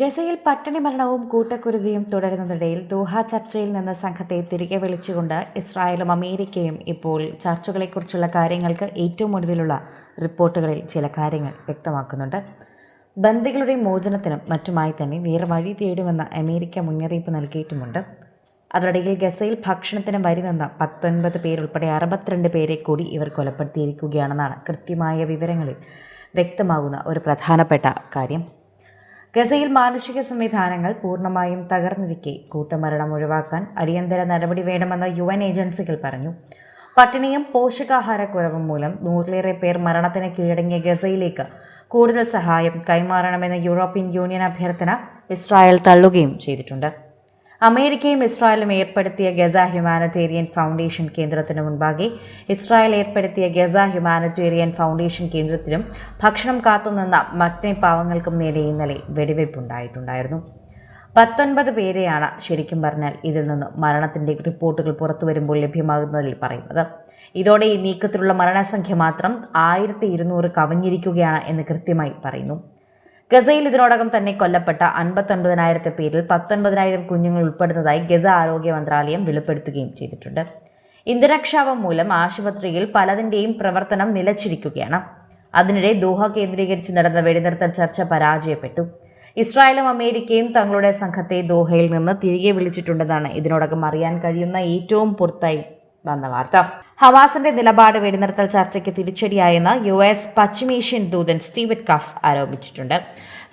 ഗസയിൽ പട്ടിണി മരണവും കൂട്ടക്കുരുതിയും തുടരുന്നതിനിടയിൽ ദോഹ ചർച്ചയിൽ നിന്ന് സംഘത്തെ തിരികെ വിളിച്ചുകൊണ്ട് ഇസ്രായേലും അമേരിക്കയും ഇപ്പോൾ ചർച്ചകളെക്കുറിച്ചുള്ള കാര്യങ്ങൾക്ക് ഏറ്റവും ഒടുവിലുള്ള റിപ്പോർട്ടുകളിൽ ചില കാര്യങ്ങൾ വ്യക്തമാക്കുന്നുണ്ട്. ബന്ദികളുടെ മോചനത്തിനും മറ്റുമായി തന്നെ വേറെ വഴി തേടുമെന്ന് അമേരിക്ക മുന്നറിയിപ്പ് നൽകിയിട്ടുമുണ്ട്. അതിനിടയിൽ ഗസയിൽ ഭക്ഷണത്തിന് വരി നിന്ന പത്തൊൻപത് പേരുൾപ്പെടെ അറുപത്തിരണ്ട് പേരെ കൂടി ഇവർ കൊലപ്പെടുത്തിയിരിക്കുകയാണെന്നാണ് കൃത്യമായ വിവരങ്ങളിൽ വ്യക്തമാകുന്ന ഒരു പ്രധാനപ്പെട്ട കാര്യം. ഗസയിൽ മാനുഷിക സംവിധാനങ്ങൾ പൂർണമായും തകർന്നിരിക്കെ. കൂട്ടമരണം ഒഴിവാക്കാൻ അടിയന്തര നടപടി വേണമെന്ന് യു എൻ ഏജൻസികൾ പറഞ്ഞു. പട്ടിണിയും പോഷകാഹാരക്കുറവും മൂലം നൂറിലേറെ പേർ മരണത്തിന് കീഴടങ്ങിയ ഗസയിലേക്ക് കൂടുതൽ സഹായം കൈമാറണമെന്ന യൂറോപ്യൻ യൂണിയൻ അഭ്യർത്ഥന ഇസ്രായേൽ തള്ളുകയും ചെയ്തിട്ടുണ്ട്. അമേരിക്കയും ഇസ്രായേലും ഏർപ്പെടുത്തിയ ഗസ ഹ്യൂമാനിറ്റേറിയൻ ഫൗണ്ടേഷൻ കേന്ദ്രത്തിന് മുൻപാകെ ഇസ്രായേൽ ഏർപ്പെടുത്തിയ ഗസ ഹ്യൂമാനിറ്റേറിയൻ ഫൗണ്ടേഷൻ കേന്ദ്രത്തിനും ഭക്ഷണം കാത്തുനിന്ന മറ്റേ പാവങ്ങൾക്കും നേരെ ഇന്നലെ വെടിവയ്പുണ്ടായിട്ടുണ്ടായിരുന്നു പത്തൊൻപത് പേരെയാണ് ശരിക്കും പറഞ്ഞാൽ ഇതിൽ നിന്ന് മരണത്തിന്റെ റിപ്പോർട്ടുകൾ പുറത്തു വരുമ്പോൾ ലഭ്യമാകുന്നതിൽ പറയുന്നത്. ഇതോടെ ഈ നീക്കത്തിലുള്ള മരണസംഖ്യ മാത്രം ആയിരത്തി ഇരുന്നൂറ് കവിഞ്ഞിരിക്കുകയാണ് എന്ന് കൃത്യമായി പറയുന്നു. ഗസയിൽ ഇതിനോടകം തന്നെ കൊല്ലപ്പെട്ട അൻപത്തൊൻപതിനായിരത്തെ പേരിൽ പത്തൊൻപതിനായിരം കുഞ്ഞുങ്ങൾ ഉൾപ്പെടുന്നതായി ഗസ ആരോഗ്യ മന്ത്രാലയം വെളിപ്പെടുത്തുകയും ചെയ്തിട്ടുണ്ട്. ഇന്ധനക്ഷാമം മൂലം ആശുപത്രിയിൽ പലതിന്റെയും പ്രവർത്തനം നിലച്ചിരിക്കുകയാണ്. അതിനിടെ ദോഹ കേന്ദ്രീകരിച്ച് നടന്ന വെടിനിർത്തൽ ചർച്ച പരാജയപ്പെട്ടു. ഇസ്രായേലും അമേരിക്കയും തങ്ങളുടെ സംഘത്തെ ദോഹയിൽ നിന്ന് തിരികെ വിളിച്ചിട്ടുണ്ടെന്നാണ് ഇതിനോടകം അറിയാൻ കഴിയുന്ന ഏറ്റവും പുറത്തായി വന്ന വാർത്ത. ഹമാസിന്റെ നിലപാട് വെടിനിർത്തൽ ചർച്ചയ്ക്ക് തിരിച്ചടിയായെന്ന് യു എസ് പശ്ചിമേഷ്യൻ ദൂതൻ സ്റ്റീവൻ കഫ് ആരോപിച്ചിട്ടുണ്ട്.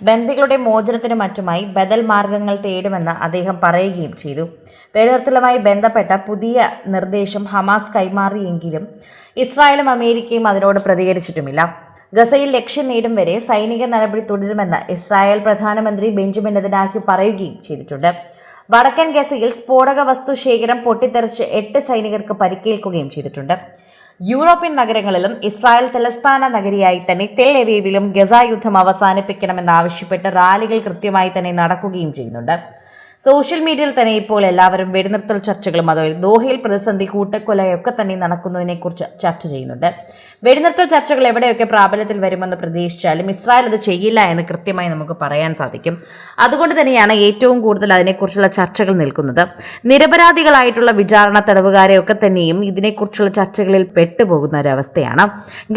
ബന്ദികളുടെ മോചനത്തിനും മറ്റുമായി ബദൽ മാർഗങ്ങൾ തേടുമെന്ന് അദ്ദേഹം പറയുകയും ചെയ്തു. വെടിനിർത്തലുമായി ബന്ധപ്പെട്ട പുതിയ നിർദ്ദേശം ഹമാസ് കൈമാറിയെങ്കിലും ഇസ്രായേലും അമേരിക്കയും അതിനോട് പ്രതികരിച്ചിട്ടുമില്ല. ഗസയിൽ ലക്ഷ്യം നേടും വരെ സൈനിക നടപടി തുടരുമെന്ന് ഇസ്രായേൽ പ്രധാനമന്ത്രി ബെഞ്ചമിൻ നെതന്യാഹു പറയുകയും ചെയ്തിട്ടുണ്ട്. വടക്കൻ ഗസയിൽ സ്ഫോടക വസ്തു ശേഖരം പൊട്ടിത്തെറിച്ച് എട്ട് സൈനികർക്ക് പരിക്കേൽക്കുകയും ചെയ്തിട്ടുണ്ട്. യൂറോപ്യൻ നഗരങ്ങളിലും ഇസ്രായേൽ തലസ്ഥാന നഗരിയായി തന്നെ തെൽ എവീവിലും ഗസ യുദ്ധം അവസാനിപ്പിക്കണമെന്നാവശ്യപ്പെട്ട് റാലികൾ കൃത്യമായി തന്നെ നടക്കുകയും ചെയ്യുന്നുണ്ട്. സോഷ്യൽ മീഡിയയിൽ തന്നെ ഇപ്പോൾ എല്ലാവരും വെടിനിർത്തൽ ചർച്ചകളും അതുപോലെ ദോഹയിൽ പ്രതിസന്ധി കൂട്ടക്കൊലയൊക്കെ തന്നെ നടക്കുന്നതിനെക്കുറിച്ച് ചർച്ച ചെയ്യുന്നുണ്ട്. വെടിനിർത്തൽ ചർച്ചകൾ എവിടെയൊക്കെ പ്രാബല്യത്തിൽ വരുമെന്ന് പ്രതീക്ഷിച്ചാലും ഇസ്രായേൽ അത് ചെയ്യില്ല എന്ന് കൃത്യമായി നമുക്ക് പറയാൻ സാധിക്കും. അതുകൊണ്ട് തന്നെയാണ് ഏറ്റവും കൂടുതൽ അതിനെക്കുറിച്ചുള്ള ചർച്ചകൾ നിൽക്കുന്നത്. നിരപരാധികളായിട്ടുള്ള വിചാരണ തടവുകാരെയൊക്കെ തന്നെയും ഇതിനെക്കുറിച്ചുള്ള ചർച്ചകളിൽ പെട്ടുപോകുന്ന ഒരവസ്ഥയാണ്.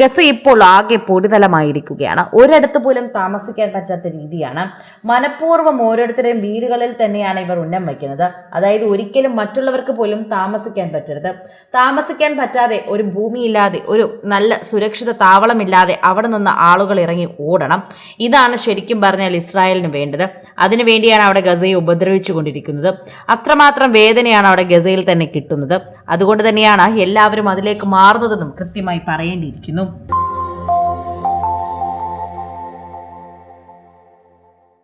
ഗസ ഇപ്പോൾ ആകെ പൊടിതലമായിരിക്കുകയാണ്. ഒരിടത്ത് പോലും താമസിക്കാൻ പറ്റാത്ത രീതിയാണ്. മനഃപൂർവം ഓരോരുത്തരുടെയും വീടുകളിൽ തന്നെയാണ് ഇവർ ഉന്നം വയ്ക്കുന്നത്. അതായത് ഒരിക്കലും മറ്റുള്ളവർക്ക് പോലും താമസിക്കാൻ പറ്റരുത്. താമസിക്കാൻ പറ്റാതെ ഒരു ഭൂമിയില്ലാതെ ഒരു നല്ല സുരക്ഷിത താവളമില്ലാതെ അവിടെ നിന്ന് ആളുകൾ ഇറങ്ങി ഓടണം. ഇതാണ് ശരിക്കും പറഞ്ഞാൽ ഇസ്രായേലിന് വേണ്ടത്. അതിനുവേണ്ടിയാണ് അവിടെ ഗസയെ ഉപദ്രവിച്ചു കൊണ്ടിരിക്കുന്നത് അത്രമാത്രം വേദനയാണ് അവിടെ ഗസയിൽ തന്നെ കിട്ടുന്നത്. അതുകൊണ്ട് തന്നെയാണ് എല്ലാവരും അതിലേക്ക് മാറുന്നതെന്നും കൃത്യമായി പറയേണ്ടിയിരിക്കുന്നു.